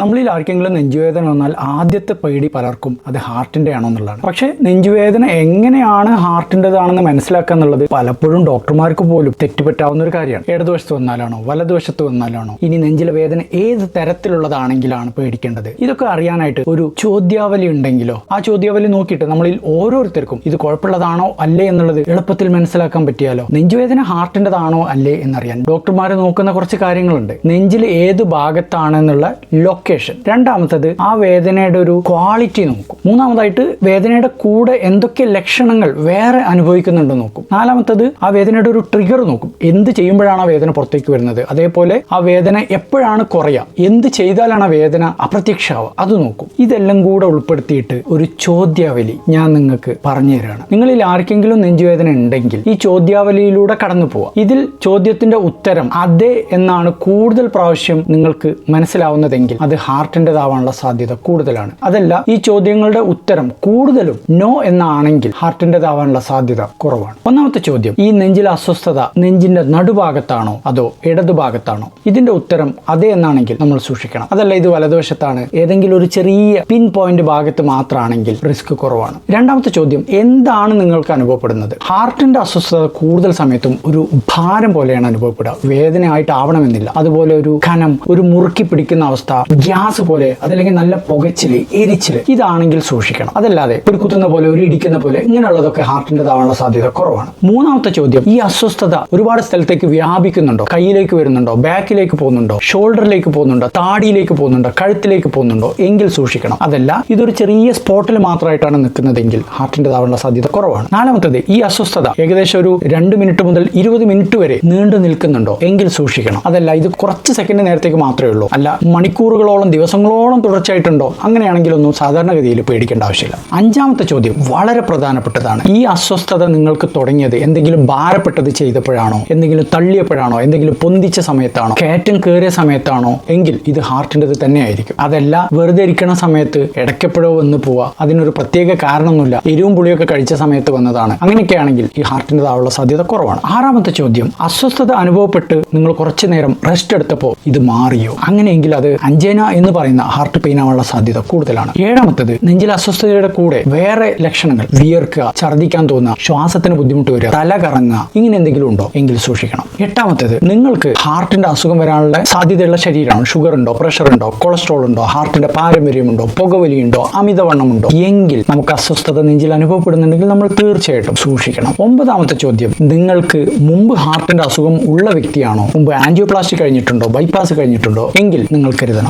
നമ്മളിൽ ആർക്കെങ്കിലും നെഞ്ചുവേദന വന്നാൽ ആദ്യത്തെ പേടി പലർക്കും അത് ഹാർട്ടിന്റെ ആണോ എന്നുള്ളതാണ്. പക്ഷേ നെഞ്ചുവേദന എങ്ങനെയാണ് ഹാർട്ടിന്റെതാണെന്ന് മനസ്സിലാക്കുക എന്നുള്ളത് പലപ്പോഴും ഡോക്ടർമാർക്ക് പോലും തെറ്റുപറ്റാവുന്ന ഒരു കാര്യമാണ്. ഇടതുവശത്ത് വന്നാലാണോ വലതുവശത്ത് വന്നാലാണോ ഇനി നെഞ്ചിലെ വേദന ഏത് തരത്തിലുള്ളതാണെങ്കിലാണ് പേടിക്കേണ്ടത്? ഇതൊക്കെ അറിയാനായിട്ട് ഒരു ചോദ്യാവലി ഉണ്ടെങ്കിലോ? ആ ചോദ്യാവലി നോക്കിയിട്ട് നമ്മളിൽ ഓരോരുത്തർക്കും ഇത് കുഴപ്പമുള്ളതാണോ അല്ലേ എന്നുള്ളത് എളുപ്പത്തിൽ മനസ്സിലാക്കാൻ പറ്റിയാലോ? നെഞ്ചുവേദന ഹാർട്ടിന്റെതാണോ അല്ലേ എന്നറിയാൻ ഡോക്ടർമാർ നോക്കുന്ന കുറച്ച് കാര്യങ്ങളുണ്ട്. നെഞ്ചിൽ ഏത് ഭാഗത്താണെന്നുള്ള ലൊക്കേഷൻ രണ്ടാമത്തത് ആ വേദനയുടെ ഒരു ക്വാളിറ്റി നോക്കും. മൂന്നാമതായിട്ട് വേദനയുടെ കൂടെ എന്തൊക്കെ ലക്ഷണങ്ങൾ വേറെ അനുഭവിക്കുന്നുണ്ടോ നോക്കും. നാലാമത്തത് ആ വേദനയുടെ ഒരു ട്രിഗർ നോക്കും. എന്ത് ചെയ്യുമ്പോഴാണ് ആ വേദന പുറത്തേക്ക് വരുന്നത്? അതേപോലെ ആ വേദന എപ്പോഴാണ് കുറയുക? എന്ത് ചെയ്താലാണ് ആ വേദന അപ്രത്യക്ഷമാവുക? അത് നോക്കും. ഇതെല്ലാം കൂടെ ഉൾപ്പെടുത്തിയിട്ട് ഒരു ചോദ്യാവലി ഞാൻ നിങ്ങൾക്ക് പറഞ്ഞു തരാണ്. നിങ്ങളിൽ ആർക്കെങ്കിലും നെഞ്ചുവേദന ഉണ്ടെങ്കിൽ ഈ ചോദ്യാവലിയിലൂടെ കടന്നു പോവാം ഇതിൽ ചോദ്യത്തിന്റെ ഉത്തരം അതെ എന്നാണ് കൂടുതൽ പ്രാവശ്യം നിങ്ങൾക്ക് മനസ്സിലാവുന്നതെങ്കിൽ അത് ഹാർട്ടിന്റെതാവാനുള്ള സാധ്യത കൂടുതലാണ്. അതല്ല ഈ ചോദ്യങ്ങളുടെ ഉത്തരം കൂടുതലും നോ എന്നാണെങ്കിൽ ഹാർട്ടിന്റെതാവാനുള്ള സാധ്യത കുറവാണ്. ഒന്നാമത്തെ ചോദ്യം ഈ നെഞ്ചിലെ അസ്വസ്ഥത നെഞ്ചിന്റെ നടുഭാഗത്താണോ അതോ ഇടതുഭാഗത്താണോ? ഇതിന്റെ ഉത്തരം അതെ എന്നാണെങ്കിൽ നമ്മൾ സൂക്ഷിക്കണം. അതല്ല ഇത് വലതുവശത്താണ്. ഏതെങ്കിലും ഒരു ചെറിയ പിൻ പോയിന്റ് ഭാഗത്ത് മാത്രമാണെങ്കിൽ റിസ്ക് കുറവാണ്. രണ്ടാമത്തെ ചോദ്യം എന്താണ് നിങ്ങൾക്ക് അനുഭവപ്പെടുന്നത്? ഹാർട്ടിന്റെ അസ്വസ്ഥത കൂടുതൽ സമയത്തും ഒരു ഭാരം പോലെയാണ് അനുഭവപ്പെടുക. വേദനയായിട്ട് ആവണമെന്നില്ല അതുപോലെ ഒരു ഖനം ഒരു മുറുക്കി പിടിക്കുന്ന അവസ്ഥ ഗ്യാസ് പോലെ അതല്ലെങ്കിൽ നല്ല പുകച്ചിൽ എരിച്ചിൽ ഇതാണെങ്കിൽ സൂക്ഷിക്കണം. അതല്ലാതെ ഒരു കുത്തുന്ന പോലെ ഒരു ഇടിക്കുന്ന പോലെ ഇങ്ങനെയുള്ളതൊക്കെ ഹാർട്ടിന്റെ ഹാർട്ടിന്റെതാവാനുള്ള സാധ്യത കുറവാണ്. മൂന്നാമത്തെ ചോദ്യം ഈ അസ്വസ്ഥത ഒരുപാട് സ്ഥലത്തേക്ക് വ്യാപിക്കുന്നുണ്ടോ? കയ്യിലേക്ക് വരുന്നുണ്ടോ? ബാക്കിലേക്ക് പോകുന്നുണ്ടോ? ഷോൾഡറിലേക്ക് പോകുന്നുണ്ടോ? താടിയിലേക്ക് പോകുന്നുണ്ടോ? കഴുത്തിലേക്ക് പോകുന്നുണ്ടോ? എങ്കിൽ സൂക്ഷിക്കണം. അതല്ല ഇതൊരു ചെറിയ സ്പോട്ടിൽ മാത്രമായിട്ടാണ് നിൽക്കുന്നതെങ്കിൽ ഹാർട്ടിന്റെതാവാനുള്ള സാധ്യത കുറവാണ്. നാലാമത്തത് ഈ അസ്വസ്ഥത ഏകദേശം ഒരു രണ്ട് മിനിറ്റ് മുതൽ ഇരുപത് മിനിറ്റ് വരെ നീണ്ടു നിൽക്കുന്നുണ്ടോ? എങ്കിൽ സൂക്ഷിക്കണം. അതല്ല ഇത് കുറച്ച് സെക്കൻഡ് നേരത്തേക്ക് മാത്രമേ ഉള്ളൂ. അല്ല മണിക്കൂറുകളോളം ദിവസങ്ങളോളം തുടർച്ചയായിട്ടുണ്ടോ അങ്ങനെയാണെങ്കിലൊന്നും സാധാരണഗതിയിൽ പേടിക്കേണ്ട ആവശ്യമില്ല. അഞ്ചാമത്തെ ചോദ്യം വളരെ പ്രധാനപ്പെട്ടതാണ്. ഈ അസ്വസ്ഥത നിങ്ങൾക്ക് തുടങ്ങിയത് എന്തെങ്കിലും ഭാരപ്പെട്ടത് ചെയ്തപ്പോഴാണോ? എന്തെങ്കിലും തള്ളിയപ്പോഴാണോ? എന്തെങ്കിലും പൊന്തിച്ച സമയത്താണോ? കയറ്റം കയറിയ സമയത്താണോ? എങ്കിൽ ഇത് ഹാർട്ടിന്റെത് തന്നെയായിരിക്കും. അതല്ല വെറുതെ ഇരിക്കണ സമയത്ത് ഇടയ്ക്കെപ്പോഴോ വന്ന് പോവുക. അതിനൊരു പ്രത്യേക കാരണമൊന്നുമില്ല. എരിവും പുളിയൊക്കെ കഴിച്ച സമയത്ത് വന്നതാണ്. അങ്ങനെയൊക്കെയാണെങ്കിൽ ഈ ഹാർട്ടിന്റെതാവുള്ള സാധ്യത കുറവാണ്. ആറാമത്തെ ചോദ്യം അസ്വസ്ഥത അനുഭവപ്പെട്ട് നിങ്ങൾ കുറച്ചു നേരം റെസ്റ്റ് എടുത്തപ്പോൾ ഇത് മാറിയോ? അങ്ങനെയെങ്കിൽ അത് അഞ്ജന എന്ന് പറയുന്ന ഹാർട്ട് പെയിൻ ആവാനുള്ള സാധ്യത കൂടുതലാണ്. ഏഴാമത്തത് നെഞ്ചിൽ അസ്വസ്ഥതയുടെ കൂടെ വേറെ ലക്ഷണങ്ങൾ വിയർക്കുക ഛർദ്ദിക്കാൻ തോന്നുക ശ്വാസത്തിന് ബുദ്ധിമുട്ട് വരിക തല കറങ്ങുക ഇങ്ങനെ എന്തെങ്കിലും ഉണ്ടോ? എങ്കിൽ സൂക്ഷിക്കണം. എട്ടാമത്തത് നിങ്ങൾക്ക് ഹാർട്ടിന്റെ അസുഖം വരാനുള്ള സാധ്യതയുള്ള ശരീരമാണ്. ഷുഗർ ഉണ്ടോ? പ്രഷർ ഉണ്ടോ? കൊളസ്ട്രോൾ ഉണ്ടോ? ഹാർട്ടിന്റെ പാരമ്പര്യമുണ്ടോ? പുകവലിയുണ്ടോ അമിതവണ്ണമുണ്ടോ? എങ്കിൽ നമുക്ക് അസ്വസ്ഥത നെഞ്ചിൽ അനുഭവപ്പെടുന്നുണ്ടെങ്കിൽ നമ്മൾ തീർച്ചയായിട്ടും സൂക്ഷിക്കണം. ഒമ്പതാമത്തെ ചോദ്യം നിങ്ങൾക്ക് മുമ്പ് ഹാർട്ടിന്റെ അസുഖം ഉള്ള വ്യക്തിയാണോ? മുമ്പ് ആൻജിയോപ്ലാസ്റ്റി കഴിഞ്ഞിട്ടുണ്ടോ? ബൈപ്പാസ് കഴിഞ്ഞിട്ടുണ്ടോ? എങ്കിൽ നിങ്ങൾ കരുതണം.